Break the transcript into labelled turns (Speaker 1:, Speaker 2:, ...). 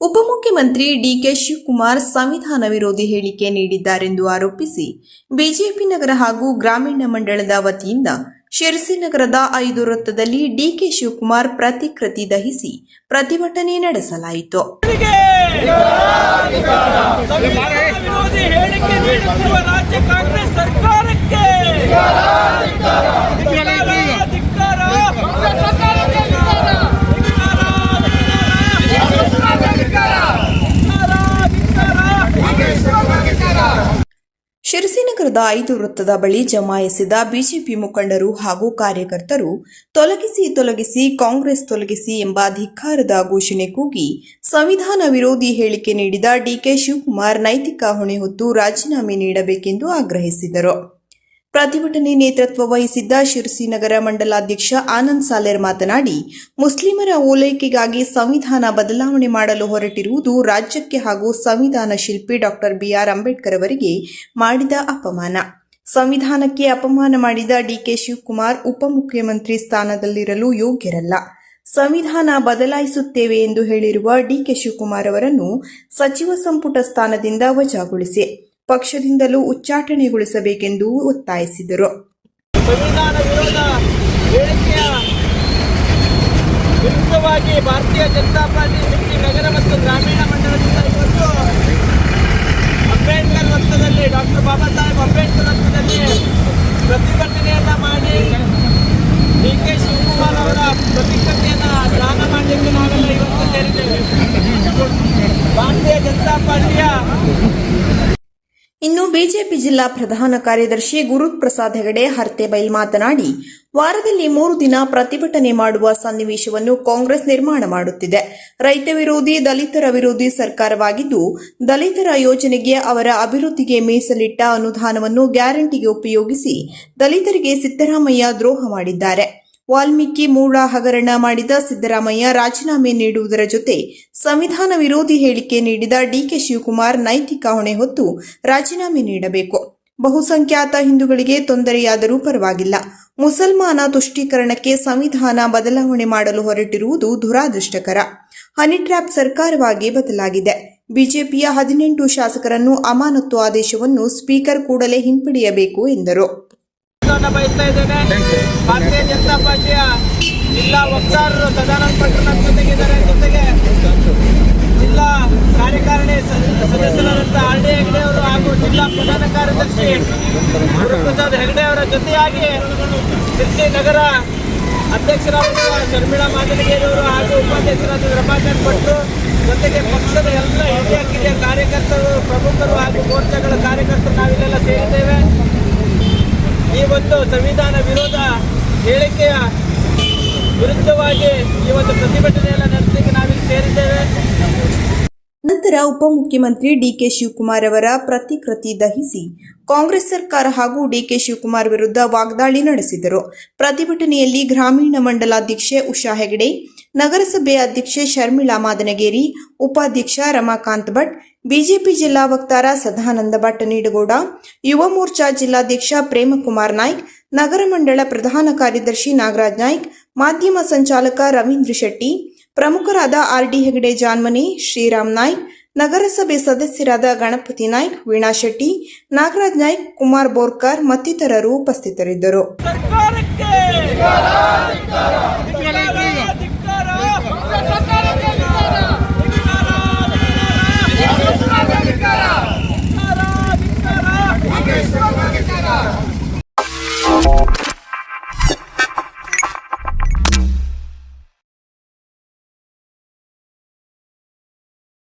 Speaker 1: ಉಪಮುಖ್ಯಮಂತ್ರಿ ಡಿಕೆ ಶಿವಕುಮಾರ್ ಸಂವಿಧಾನ ವಿರೋಧಿ ಹೇಳಿಕೆ ನೀಡಿದ್ದಾರೆಂದು ಆರೋಪಿಸಿ ಬಿಜೆಪಿ ನಗರ ಹಾಗೂ ಗ್ರಾಮೀಣ ಮಂಡಳದ ವತಿಯಿಂದ ಶಿರಸಿ ನಗರದ ಐದು ವೃತ್ತದಲ್ಲಿ ಡಿಕೆ ಶಿವಕುಮಾರ್ ಪ್ರತಿಕೃತಿ ದಹಿಸಿ ಪ್ರತಿಭಟನೆ ನಡೆಸಲಾಯಿತು.
Speaker 2: ಸರ್ಕಾರಕ್ಕೆ
Speaker 1: ನಗರದ ಐದು ವೃತ್ತದ ಬಳಿ ಜಮಾಯಿಸಿದ ಬಿಜೆಪಿ ಮುಖಂಡರು ಹಾಗೂ ಕಾರ್ಯಕರ್ತರು ತೊಲಗಿಸಿ ತೊಲಗಿಸಿ ಕಾಂಗ್ರೆಸ್ ತೊಲಗಿಸಿ ಎಂಬ ಧಿಕ್ಕಾರದ ಘೋಷಣೆ ಕೂಗಿ ಸಂವಿಧಾನ ವಿರೋಧಿ ಹೇಳಿಕೆ ನೀಡಿದ ಡಿಕೆ ಶಿವಕುಮಾರ್ ನೈತಿಕ ಹೊಣೆ ಹೊತ್ತು ರಾಜೀನಾಮೆ ನೀಡಬೇಕೆಂದು ಆಗ್ರಹಿಸಿದರು. ಪ್ರತಿಭಟನೆ ನೇತೃತ್ವ ವಹಿಸಿದ್ದ ಶಿರಸಿ ನಗರ ಮಂಡಲಾಧ್ಯಕ್ಷ ಆನಂದ್ ಸಾಲೇರ್ ಮಾತನಾಡಿ, ಮುಸ್ಲಿಮರ ಓಲೈಕೆಗಾಗಿ ಸಂವಿಧಾನ ಬದಲಾವಣೆ ಮಾಡಲು ಹೊರಟಿರುವುದು ರಾಜ್ಯಕ್ಕೆ ಹಾಗೂ ಸಂವಿಧಾನ ಶಿಲ್ಪಿ ಡಾಕ್ಟರ್ ಬಿಆರ್ ಅಂಬೇಡ್ಕರ್ ಅವರಿಗೆ ಮಾಡಿದ ಅಪಮಾನ. ಸಂವಿಧಾನಕ್ಕೆ ಅಪಮಾನ ಮಾಡಿದ ಡಿಕೆ ಶಿವಕುಮಾರ್ ಉಪಮುಖ್ಯಮಂತ್ರಿ ಸ್ಥಾನದಲ್ಲಿರಲು ಯೋಗ್ಯರಲ್ಲ. ಸಂವಿಧಾನ ಬದಲಾಯಿಸುತ್ತೇವೆ ಎಂದು ಹೇಳಿರುವ ಡಿಕೆ ಶಿವಕುಮಾರ್ ಅವರನ್ನು ಸಚಿವ ಸಂಪುಟ ಸ್ಥಾನದಿಂದ ವಜಾಗೊಳಿಸಿ. ಪಕ್ಷದಿಂದಲೂ ಉಚ್ಚಾಟನೆಗೊಳಿಸಬೇಕೆಂದು ಒತ್ತಾಯಿಸಿದರು.
Speaker 2: ವಿರೋಧ ಭಾರತೀಯ ಜನತಾ ಪಾರ್ಟಿ ನಗರ ಮತ್ತು ಗ್ರಾಮೀಣ ಮಂಡಲದಿಂದ ಇವತ್ತು ಅಂಬೇಡ್ಕರ್ ವೃತ್ತದಲ್ಲಿ ಡಾಕ್ಟರ್ ಬಾಬಾ ಸಾಹೇಬ್ ಅಂಬೇಡ್ಕರ್ ವೃತ್ತದಲ್ಲಿ ಪ್ರತಿಭಟನೆಯನ್ನ ಮಾಡಿ ಡಿ ಕೆ ಶಿವಕುಮಾರ್ ಅವರ ಪ್ರತಿಕೃತಿಯನ್ನ ದಾನ ಮಾಡಲಿಕ್ಕೆ ನಾವೆಲ್ಲ ಇವತ್ತು ಸೇರಿದ್ದೇವೆ ಭಾರತೀಯ ಜನತಾ ಪಾರ್ಟಿಯ
Speaker 1: ಇನ್ನು ಬಿಜೆಪಿ ಜಿಲ್ಲಾ ಪ್ರಧಾನ ಕಾರ್ಯದರ್ಶಿ ಗುರುಪ್ರಸಾದ್ ಹೆಗಡೆ ಹರ್ತೆಬೈಲ್ ಮಾತನಾಡಿ, ವಾರದಲ್ಲಿ ಮೂರು ದಿನ ಪ್ರತಿಭಟನೆ ಮಾಡುವ ಸನ್ನಿವೇಶವನ್ನು ಕಾಂಗ್ರೆಸ್ ನಿರ್ಮಾಣ ಮಾಡುತ್ತಿದೆ. ರೈತ ವಿರೋಧಿ, ದಲಿತರ ವಿರೋಧಿ ಸರ್ಕಾರವಾಗಿದ್ದು, ದಲಿತರ ಯೋಜನೆಗೆ ಅವರ ಅಭಿವೃದ್ಧಿಗೆ ಮೀಸಲಿಟ್ಟ ಅನುದಾನವನ್ನು ಗ್ಯಾರಂಟಿಗೆ ಉಪಯೋಗಿಸಿ ದಲಿತರಿಗೆ ಸಿದ್ದರಾಮಯ್ಯ ದ್ರೋಹ ಮಾಡಿದ್ದಾರೆ. ವಾಲ್ಮೀಕಿ ಮೂಳ ಹಗರಣ ಮಾಡಿದ ಸಿದ್ದರಾಮಯ್ಯ ರಾಜೀನಾಮೆ ನೀಡುವುದರ ಜೊತೆ ಸಂವಿಧಾನ ವಿರೋಧಿ ಹೇಳಿಕೆ ನೀಡಿದ ಡಿಕೆ ಶಿವಕುಮಾರ್ ನೈತಿಕ ಹೊಣೆ ಹೊತ್ತು ರಾಜೀನಾಮೆ ನೀಡಬೇಕು. ಬಹುಸಂಖ್ಯಾತ ಹಿಂದೂಗಳಿಗೆ ತೊಂದರೆಯಾದರೂ ಪರವಾಗಿಲ್ಲ. ಮುಸಲ್ಮಾನ ತುಷ್ಟೀಕರಣಕ್ಕೆ ಸಂವಿಧಾನ ಬದಲಾವಣೆ ಮಾಡಲು ಹೊರಟಿರುವುದು ದುರಾದೃಷ್ಟಕರ. ಹನಿ ಟ್ರ್ಯಾಪ್ ಸರ್ಕಾರವಾಗಿ ಬದಲಾಗಿದೆ. ಬಿಜೆಪಿಯ ಹದಿನೆಂಟು ಶಾಸಕರನ್ನು ಅಮಾನತು ಆದೇಶವನ್ನು ಸ್ಪೀಕರ್ ಕೂಡಲೇ ಹಿಂಪಡೆಯಬೇಕು ಎಂದರು.
Speaker 2: ಧನ್ಯವಾದವನ್ನ ಬಯಸ್ತಾ ಇದ್ದೇನೆ. ಭಾರತೀಯ ಜನತಾ ಪಾರ್ಟಿಯ ಜಿಲ್ಲಾ ವಕ್ತಾರರು ಸದಾನಂದ ಪಟ್ಟಣ ಜೊತೆಗಿದ್ದಾರೆ. ಜೊತೆಗೆ ಜಿಲ್ಲಾ ಕಾರ್ಯಕಾರಿಣಿ ಸದಸ್ಯರಾದಂಥ ಆರ್ ಡಿ ಹೆಗ್ಡೆ ಅವರು ಹಾಗೂ ಜಿಲ್ಲಾ ಪ್ರಧಾನ ಕಾರ್ಯದರ್ಶಿ ಗುರುಪ್ರಸಾದ್ ಹೆಗ್ಡೆ ಅವರ ಜೊತೆಯಾಗಿ ಶಿರ್ಸಿ ನಗರ ಅಧ್ಯಕ್ಷರಾದ ಶರ್ಮಿಳಾ ಮಾದನಗೇರಿ ಅವರು ಹಾಗೂ ಉಪಾಧ್ಯಕ್ಷರಾದ ರಮಾಕಾಂತ್ ಭಟ್ರು ಜೊತೆಗೆ ಪಕ್ಷದ ಎಲ್ಲ ಹಿರಿಯ ಕಿರಿಯ ಕಾರ್ಯಕರ್ತರು ಪ್ರಮುಖರು ಹಾಗೂ ಮೋರ್ಚಾಗಳ ಕಾರ್ಯಕರ್ತರು ನಾವಿಲ್ಲೆಲ್ಲ ಸೇರಿದ್ದೇವೆ. ಒಂದು ಸಂವಿಧಾನ ವಿರೋಧ ಹೇಳಿಕೆಯ ವಿರುದ್ಧವಾಗಿ ಈ ಒಂದು ಪ್ರತಿಭಟನೆಯನ್ನು ನಡೆಸಲಿಕ್ಕೆ ನಾವಿಲ್ಲಿ ಸೇರಿದ್ದೇವೆ.
Speaker 1: ನಂತರ ಉಪಮುಖ್ಯಮಂತ್ರಿ ಡಿಕೆ ಶಿವಕುಮಾರ್ ಅವರ ಪ್ರತಿಕೃತಿ ದಹಿಸಿ ಕಾಂಗ್ರೆಸ್ ಸರ್ಕಾರ ಹಾಗೂ ಡಿಕೆ ಶಿವಕುಮಾರ್ ವಿರುದ್ಧ ವಾಗ್ದಾಳಿ ನಡೆಸಿದರು. ಪ್ರತಿಭಟನೆಯಲ್ಲಿ ಗ್ರಾಮೀಣ ಮಂಡಲಾಧ್ಯಕ್ಷೆ ಉಷಾ ಹೆಗಡೆ ನಗರಸಭೆ ಅಧ್ಯಕ್ಷೆ ಶರ್ಮಿಳಾ ಮಾದನಗೇರಿ, ಉಪಾಧ್ಯಕ್ಷ ರಮಾಕಾಂತ್ ಭಟ್, ಬಿಜೆಪಿ ಜಿಲ್ಲಾ ವಕ್ತಾರ ಸದಾನಂದ ಭಟ್ ನೀಡಗೌಡ, ಯುವ ಮೋರ್ಚಾ ಜಿಲ್ಲಾಧ್ಯಕ್ಷ ಪ್ರೇಮಕುಮಾರ್ ನಾಯ್ಕ್, ನಗರ ಮಂಡಳ ಪ್ರಧಾನ ಕಾರ್ಯದರ್ಶಿ ನಾಗರಾಜ್ ನಾಯ್ಕ್, ಮಾಧ್ಯಮ ಸಂಚಾಲಕ ರವೀಂದ್ರ ಶೆಟ್ಟಿ, ಪ್ರಮುಖರಾದ ಆರ್ ಡಿ ಹೆಗಡೆ ಜಾನ್ಮನಿ, ಶ್ರೀರಾಮ್ ನಾಯ್ಕ್, ನಗರಸಭೆ ಸದಸ್ಯರಾದ ಗಣಪತಿ ನಾಯ್ಕ್, ವೀಣಾ ಶೆಟ್ಟಿ, ನಾಗರಾಜ್ ನಾಯ್ಕ್, ಕುಮಾರ್ ಬೋರ್ಕರ್ ಮತ್ತಿತರರು ಉಪಸ್ಥಿತರಿದ್ದರು.